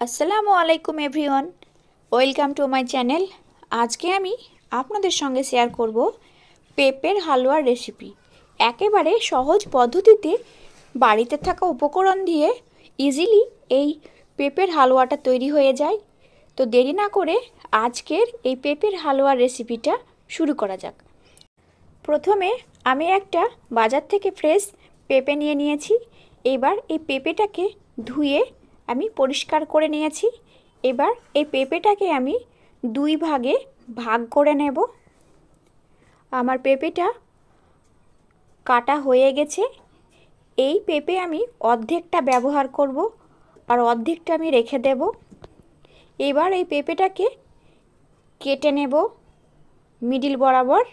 আসসালামু আলাইকুম everyone. Welcome to my channel. আজকে আমি আপনাদের সঙ্গে শেয়ার করব পেঁপের হালুয়ার রেসিপি। একেবারে সহজ পদ্ধতিতে বাড়িতে থাকা উপকরণ দিয়ে ইজিলি এই পেঁপের হালুয়াটা তৈরি হয়ে যায়। তো দেরি না করে আজকের এই পেঁপের হালুয়ার রেসিপিটা শুরু করা যাক। প্রথমে আমি একটা বাজার থেকে ফ্রেশ পেঁপে নিয়ে নিয়েছি। এবার এই পেঁপেটাকে ধুয়ে আমি পরিষ্কার করে নিয়েছি। এবার এই পেঁপেটাকে আমি দুই ভাগে ভাগ করে নেব। আমার পেঁপেটা কাটা হয়ে গেছে। এই পেঁপে আমি অর্ধেকটা ব্যবহার করব আর অর্ধেকটা আমি রেখে দেব। এবার এই পেঁপেটাকে কেটে নেব মিডিল বরাবর।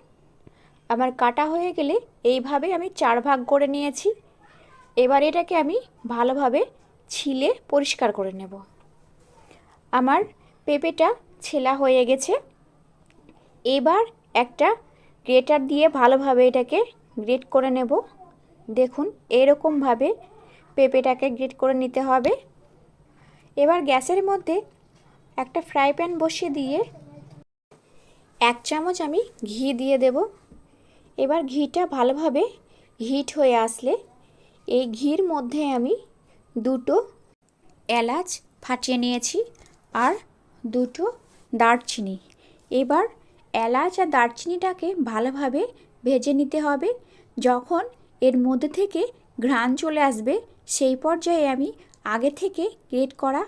আমার কাটা হয়ে গেলে এইভাবে আমি চার ভাগ করে নিয়েছি। এবার এটাকে আমি ভালোভাবে ছিলে পরিষ্কার করে নেব। আমার পেঁপেটা ছেলা হয়ে গেছে। এবার একটা গ্রেটার দিয়ে ভালোভাবে এটাকে গ্রেট করে নেব। দেখুন, এরকমভাবে পেঁপেটাকে গ্রেট করে নিতে হবে। এবার গ্যাসের মধ্যে একটা ফ্রাই প্যান বসিয়ে দিয়ে এক চামচ আমি ঘি দিয়ে দেব। এবার ঘিটা ভালোভাবে হিট হয়ে আসলে এই ঘির মধ্যে আমি দুটো এলাচ ফাটিয়ে নিয়েছি আর দুটো দারচিনি। এবার এলাচ আর দারচিনিটাকে ভালোভাবে ভেজে নিতে হবে। যখন এর মধ্যে থেকে ঘ্রাণ চলে আসবে, সেই পর্যায়ে আমি আগে থেকে গ্রেট করা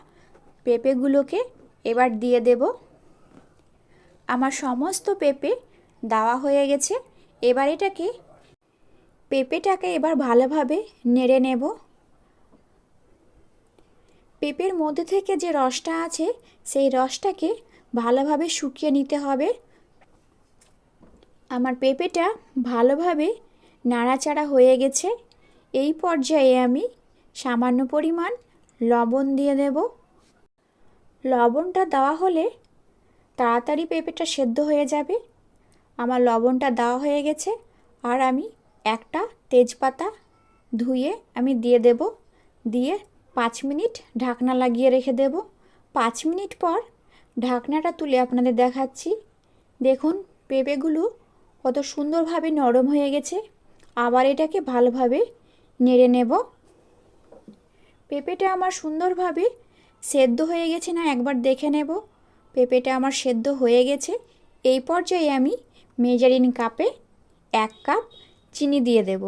পেঁপেগুলোকে এবার দিয়ে দেব। আমার সমস্ত পেঁপে দেওয়া হয়ে গেছে। এবার এটাকে, পেঁপেটাকে এবার ভালোভাবে নেড়ে নেব। পেঁপের মধ্যে থেকে যে রসটা আছে, সেই রসটাকে ভালোভাবে শুকিয়ে নিতে হবে। আমার পেঁপেটা ভালোভাবে নাড়াচাড়া হয়ে গেছে। এই পর্যায়ে আমি সামান্য পরিমাণ লবণ দিয়ে দেব। লবণটা দেওয়া হলে তাড়াতাড়ি পেঁপেটা সেদ্ধ হয়ে যাবে। আমার লবণটা দেওয়া হয়ে গেছে আর আমি একটা তেজপাতা ধুয়ে আমি দিয়ে দেব। দিয়ে পাঁচ মিনিট ঢাকনা লাগিয়ে রেখে দেব। পাঁচ মিনিট পর ঢাকনাটা তুলে আপনাদের দেখাচ্ছি। দেখুন, পেঁপেগুলো কত সুন্দরভাবে নরম হয়ে গেছে। আবার এটাকে ভালোভাবে নেড়ে নেব। পেঁপেটা আমার সুন্দরভাবে সেদ্ধ হয়ে গেছে না, একবার দেখে নেব। পেঁপেটা আমার সেদ্ধ হয়ে গেছে। এই পর্যায়ে আমি মেজারিন কাপে এক কাপ চিনি দিয়ে দেব।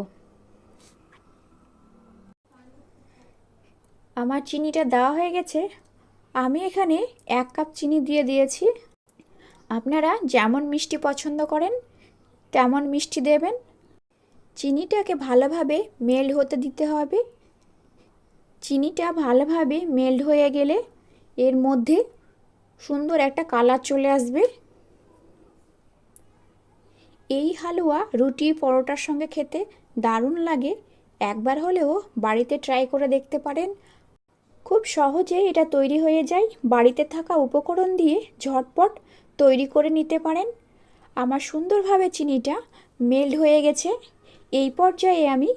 আমার চিনিটা দেওয়া হয়ে গেছে। আমি এখানে এক কাপ চিনি দিয়ে দিয়েছি। আপনারা যেমন মিষ্টি পছন্দ করেন, তেমন মিষ্টি দেবেন। চিনিটাকে ভালোভাবে মেল্ট হতে দিতে হবে। চিনিটা ভালোভাবে মেল্ট হয়ে গেলে এর মধ্যে সুন্দর একটা কালার চলে আসবে। এই হালুয়া রুটি পরোটার সঙ্গে খেতে দারুণ লাগে। একবার হলেও বাড়িতে ট্রাই করে দেখতে পারেন। খুব সহজে এটা তৈরি হয়ে যায়। বাড়িতে থাকা উপকরণ দিয়ে ঝটপট তৈরি করে নিতে পারেন। আমার সুন্দরভাবে চিনিটা মেল্ট হয়ে গেছে। এই পর্যায়ে আমি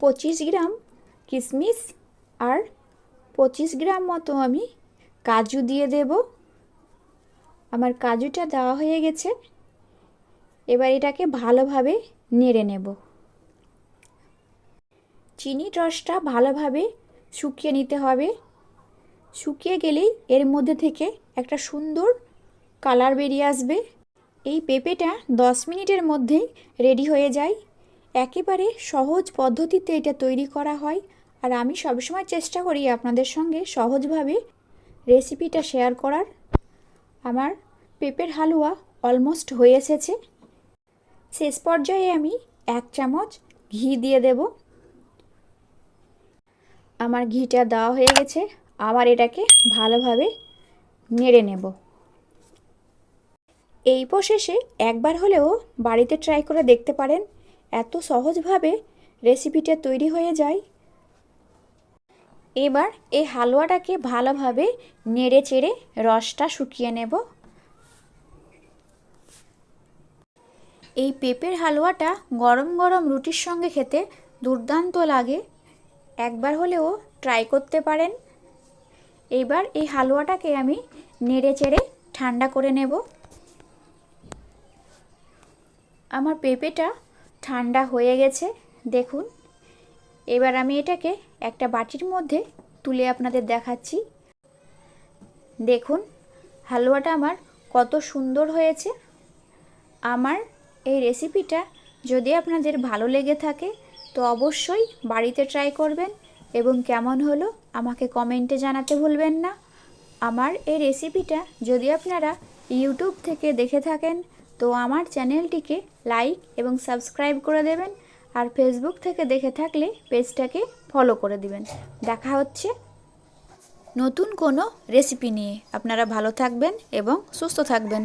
পঁচিশ গ্রাম কিশমিশ আর পঁচিশ গ্রাম মতো আমি কাজু দিয়ে দেব। আমার কাজুটা দেওয়া হয়ে গেছে। এবার এটাকে ভালোভাবে নেড়ে নেব। চিনির রসটা ভালোভাবে শুকিয়ে নিতে হবে। শুকিয়ে গেলেই এর মধ্যে থেকে একটা সুন্দর কালার বেরিয়ে আসবে। এই পেঁপেটা দশ মিনিটের মধ্যেই রেডি হয়ে যায়। একেবারে সহজ পদ্ধতিতে এটা তৈরি করা হয় আর আমি সবসময় চেষ্টা করি আপনাদের সঙ্গে সহজভাবে রেসিপিটা শেয়ার করার। আমার পেঁপের হালুয়া অলমোস্ট হয়ে এসেছে। শেষ পর্যায়ে আমি এক চামচ ঘি দিয়ে দেব। আমার ঘিটা দেওয়া হয়ে গেছে। আবার এটাকে ভালোভাবে নেড়ে নেব। এই প্রসেসে একবার হলেও বাড়িতে ট্রাই করে দেখতে পারেন এত সহজভাবে রেসিপিটা তৈরি হয়ে যায়। এবার এই হালুয়াটাকে ভালোভাবে নেড়ে চেড়ে রসটা শুকিয়ে নেব। এই পেঁপের হালুয়াটা গরম গরম রুটির সঙ্গে খেতে দুর্দান্ত লাগে। একবার হলেও ট্রাই করতে পারেন। এইবার এই হালুয়াটাকে আমি নেড়ে চেড়ে ঠান্ডা করে নেব। আমার পেঁপেটা ঠান্ডা হয়ে গেছে, দেখুন। এবার আমি এটাকে একটা বাটির মধ্যে তুলে আপনাদের দেখাচ্ছি। দেখুন, হালুয়াটা আমার কত সুন্দর হয়েছে। আমার এই রেসিপিটা যদি আপনাদের ভালো লেগে থাকে তো অবশ্যই বাড়িতে ট্রাই করবেন এবং কেমন হলো আমাকে কমেন্টে জানাতে ভুলবেন না। আমার এই রেসিপিটা যদি আপনারা ইউটিউব থেকে দেখে থাকেন, তো আমার চ্যানেলটিকে লাইক এবং সাবস্ক্রাইব করে দেবেন আর ফেসবুক থেকে দেখে থাকলে পেজটাকে ফলো করে দিবেন। দেখা হচ্ছে নতুন কোনো রেসিপি নিয়ে। আপনারা ভালো থাকবেন এবং সুস্থ থাকবেন।